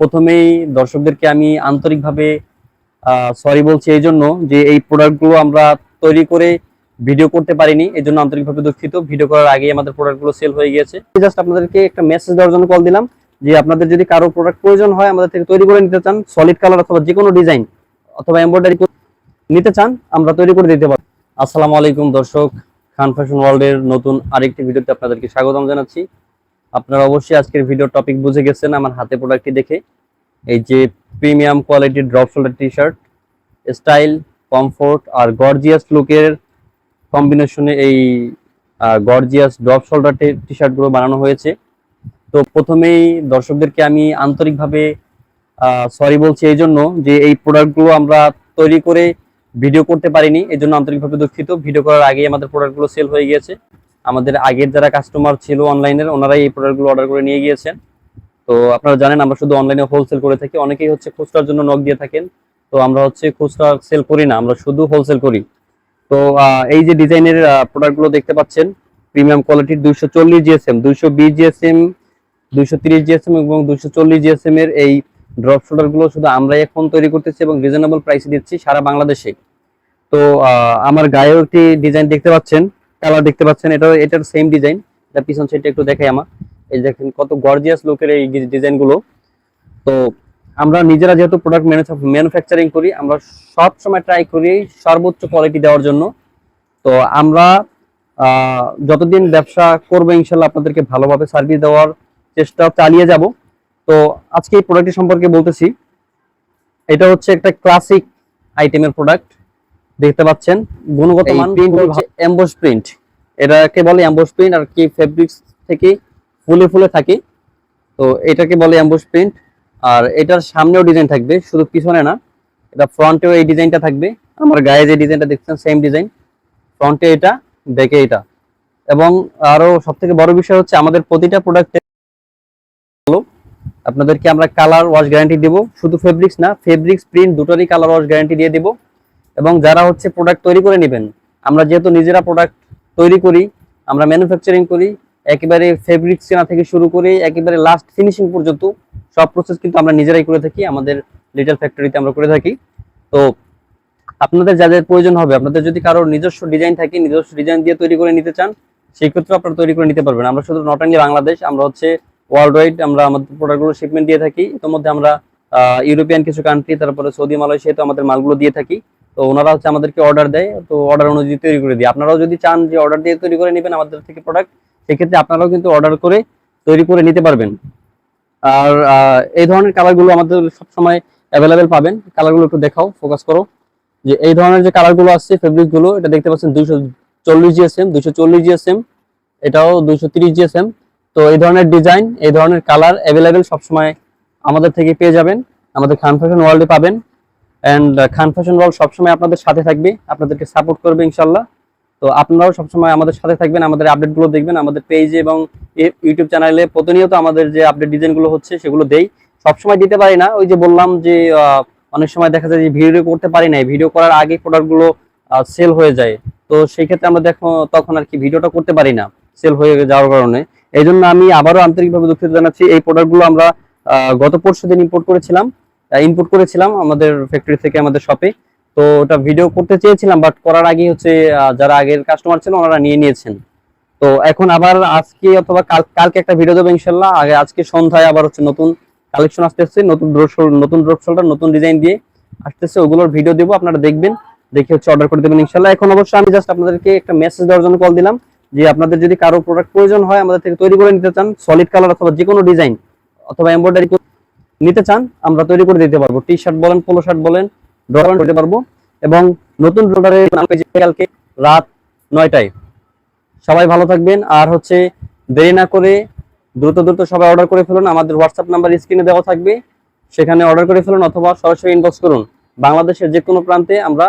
প্রথমেই দর্শকদেরকে আমি আন্তরিকভাবে সরি বলছি এই জন্য যে এই প্রোডাক্টগুলো আমরা তৈরি করে ভিডিও করতে পারিনি এই জন্য আন্তরিকভাবে দুঃখিত। ভিডিও করার আগে আমাদের প্রোডাক্টগুলো সেল হয়ে গিয়েছে। জাস্ট আপনাদেরকে একটা মেসেজ দেওয়ার জন্য কল দিলাম যে আপনাদের যদি কারও প্রোডাক্ট প্রয়োজন হয়, আমাদের থেকে তৈরি করে নিতে চান সলিড কালার অথবা যে কোনো ডিজাইন অথবা এমব্রয়ডারি নিতে চান, আমরা তৈরি করে দিতে পারি আসসালামু আলাইকুম দর্শক, খান ফ্যাশন ওয়ার্ল্ডের নতুন আরেকটি ভিডিওতে আপনাদেরকে স্বাগতম জানাচ্ছি। আপনারা অবশ্যই আজকের ভিডিও টপিক বুঝে গেছেন আমার হাতে প্রোডাক্টটি দেখে। এই যে প্রিমিয়াম কোয়ালিটির drop shoulder T shirt style comfort আর গর্জিয়াস লুকের কম্বিনেশনে এই গর্জিয়াস ড্রপ শোল্ডার টি শার্টগুলো বানানো হয়েছে। তো প্রথমেই দর্শকদেরকে আমি আন্তরিকভাবে সরি বলছি এই জন্য যে এই প্রোডাক্টগুলো আমরা তৈরি করে ভিডিও করতে পারিনি, এই জন্য আন্তরিকভাবে দুঃখিত। ভিডিও করার আগেই আমাদের প্রোডাক্টগুলো সেল হয়ে গিয়েছে। আমাদের আগের যারা কাস্টমার ছিল অনলাইনের ওনারাই এই প্রোডাক্টগুলো অর্ডার করে নিয়ে গিয়েছেন। তো আপনারা জানেন, আমরা শুধু অনলাইনে হোলসেল করে থাকি। অনেকেই হচ্ছে খুচরার জন্য নক দিয়ে থাকেন। তো আমরা হচ্ছে খুচরা সেল করি না, আমরা শুধু হোলসেল করি। তো এই যে ডিজাইনের প্রোডাক্টগুলো দেখতে পাচ্ছেন প্রিমিয়াম কোয়ালিটির দুইশো চল্লিশ জিএসএম দুইশো বিশ জিএসএম দুইশো তিরিশ জিএসএম এবং দুইশো চল্লিশ জিএসএম এর এই ড্রপ শোল্ডারগুলো শুধু আমরাই এখন তৈরি করতেছি এবং রিজনেবল প্রাইসে দিচ্ছি সারা বাংলাদেশে। তো আমার গায়েও একটি ডিজাইন দেখতে পাচ্ছেন। কালার দেখতে পাচ্ছেন এটা এটার সেম ডিজাইন এটা পিছন সাইডটা একটু দেখাই আমার। এই দেখেন, কত গর্জিয়াস লুকের এই ডিজাইনগুলো। তো আমরা নিজেরা যেহেতু প্রোডাক্ট ম্যানুফ্যাকচারিং করি, আমরা সব সময় ট্রাই করি সর্বোচ্চ কোয়ালিটি দেওয়ার জন্য। তো আমরা যতদিন ব্যবসা করব, ইনশাল্লাহ আপনাদেরকে ভালোভাবে সার্ভিস দেওয়ার চেষ্টা চালিয়ে যাব। তো আজকে এই প্রোডাক্টটি সম্পর্কে বলতেছি। এটা হচ্ছে একটা ক্লাসিক আইটেমের প্রোডাক্ট দেখতে পাচ্ছেন গুণগত মানগুলো হচ্ছে এমবোস প্রিন্ট এটাকে বলে এমবোস প্রিন্ট আর কি ফেব্রিক্স থেকে ফুলে ফুলে থাকে। তো এটাকে বলে এমবোস প্রিন্ট আর এটার সামনেও ডিজাইন থাকবে শুধু পিছনে না এটা ফ্রন্টেও এই ডিজাইনটা থাকবে। আমার গায়ে যে ডিজাইনটা দেখছেন সেম ডিজাইন ফ্রন্টে এটা ব্যাকে এটা। এবং আরও সব থেকে বড় বিষয় হচ্ছে আমাদের প্রতিটা প্রোডাক্টে আপনাদেরকে আমরা কালার ওয়াশ গ্যারান্টি দেব। শুধু ফেব্রিক্স না ফেব্রিক্স প্রিন্ট দুটোরই কালার ওয়াশ গ্যারান্টি দিয়ে দেব। এবং যারা হচ্ছে প্রোডাক্ট তৈরি করে নেবেন, আমরা যেহেতু নিজেরা প্রোডাক্ট তৈরি করি, আমরা ম্যানুফ্যাকচারিং করি, একেবারে ফেব্রিক্স কেনা থেকে শুরু করে একেবারে লাস্ট ফিনিশিং পর্যন্ত সব প্রসেস কিন্তু আমরা নিজেরাই করে থাকি, আমাদের লিটল ফ্যাক্টরিতে আমরা করে থাকি। তো আপনাদের যাদের প্রয়োজন হবে, আপনাদের যদি কারোর নিজস্ব ডিজাইন থাকে, নিজস্ব ডিজাইন দিয়ে তৈরি করে নিতে চান, সেই ক্ষেত্রে আপনারা তৈরি করে নিতে পারবেন। আমরা শুধু নট অনলি বাংলাদেশ, আমরা হচ্ছে ওয়ার্ল্ড ওয়াইড আমরা আমাদের প্রোডাক্টগুলো শিপমেন্ট দিয়ে থাকি। ইতিমধ্যে আমরা ইউরোপিয়ান কিছু কান্ট্রি তারপরে সৌদি মালয়েশিয়াতে আমাদের মালগুলো দিয়ে থাকি। তো ওনারা হচ্ছে আমাদেরকে অর্ডার দেয়, তো অর্ডার অনুযায়ী তৈরি করে দিই। আপনারাও যদি চান যে অর্ডার দিয়ে তৈরি করে নেবেন আমাদের থেকে প্রোডাক্ট সেক্ষেত্রে আপনারাও কিন্তু অর্ডার করে তৈরি করে নিতে পারবেন। আর এই ধরনের কালারগুলো আমাদের সবসময় অ্যাভেলেবেল পাবেন। কালারগুলো একটু দেখাও ফোকাস করো। যে এই ধরনের যে কালারগুলো আসছে ফেব্রিকগুলো এটা দেখতে পাচ্ছেন দুইশো চল্লিশ জিএসএম দুইশো চল্লিশ জিএসএম এটাও দুইশো তিরিশ জিএসএম তো এই ধরনের ডিজাইন এই ধরনের কালার অ্যাভেলেবেল সবসময় আমাদের থেকে পেয়ে যাবেন। আমাদের খান ফ্যাশন ওয়ার্ল্ডে পাবেন। অ্যান্ড খান ফ্যাশন ওয়ার্ল্ড সবসময় আপনাদের সাথে থাকবে। আপনাদেরকে সাপোর্ট করবে ইনশাল্লাহ। তো আপনারাও সবসময় আমাদের সাথে থাকবেন, আমাদের আপডেটগুলো দেখবেন, আমাদের পেজে এবং ইউটিউব চ্যানেলে প্রতিনিয়ত আমাদের যে আপডেট ডিজাইনগুলো হচ্ছে, সেগুলো দেই। সবসময় দিতে পারি না, ওই যে বললাম যে অনেক সময় দেখা যায় যে ভিডিও করতে পারি না ভিডিও করার আগে প্রোডাক্টগুলো সেল হয়ে যায়। তো সেই ক্ষেত্রে আমরা দেখো, তখন আর কি ভিডিওটা করতে পারি না সেল হয়ে যাওয়ার কারণে। এই জন্য আমি আবারও আন্তরিকভাবে দুঃখিত জানাচ্ছি। এই প্রোডাক্টগুলো আমরা গত পরশু দিন ইম্পোর্ট করেছিলাম। ইনপুট করেছিলাম আমাদের ফ্যাক্টরি থেকে, আমাদের শপে তো ওটা ভিডিও করতে চেয়েছিলাম বাট করার আগে হচ্ছে যারা আগের কাস্টমার ছিল ওনারা নিয়ে নিয়েছেন। তো এখন আবার আজকে অথবা কাল, কালকে একটা ভিডিও দেবো ইনশাল্লাহ আগে আজকে সন্ধ্যায় আবার হচ্ছে নতুন কালেকশন আসতেছে, নতুন ড্রপ নতুন ড্রপ শোল্ডার নতুন ডিজাইন দিয়ে আসতেছে। ওগুলোর ভিডিও দেবো, আপনারা দেখবেন, দেখে হচ্ছে অর্ডার করে দেবেন ইনশাল্লাহ এখন অবশ্যই আমি জাস্ট আপনাদেরকে একটা মেসেজ দেওয়ার জন্য কল দিলাম, যে আপনাদের যদি কারও প্রোডাক্ট প্রয়োজন হয়, আমাদের থেকে তৈরি করে নিতে চান সলিড কালার অথবা যে কোনো ডিজাইন অথবা এমব্রয়ডারি নিতে চান, আমরা তৈরি করে দিতে পারব। টি শার্ট বলেন পোলো শার্ট বলেন করতে পারব। এবং নতুন পেয়েছি কালকে রাত নয়টায়। সবাই ভালো থাকবেন। আর হচ্ছে দেরি না করে দ্রুত দ্রুত সবাই অর্ডার করে ফেলুন। আমাদের হোয়াটসঅ্যাপ নাম্বার স্ক্রিনে দেওয়া থাকবে। সেখানে অর্ডার করে ফেলুন অথবা সরাসরি ইনবক্স করুন। বাংলাদেশের যে কোনো প্রান্তে আমরা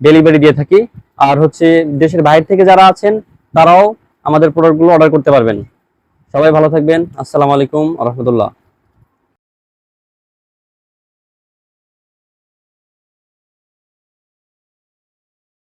ডেলিভারি দিয়ে থাকি। আর হচ্ছে দেশের বাইরে থেকে যারা আছেন, তারাও আমাদের প্রোডাক্টগুলো অর্ডার করতে পারবেন। সবাই ভালো থাকবেন। আসসালামু আলাইকুম রহমতুল্লাহ।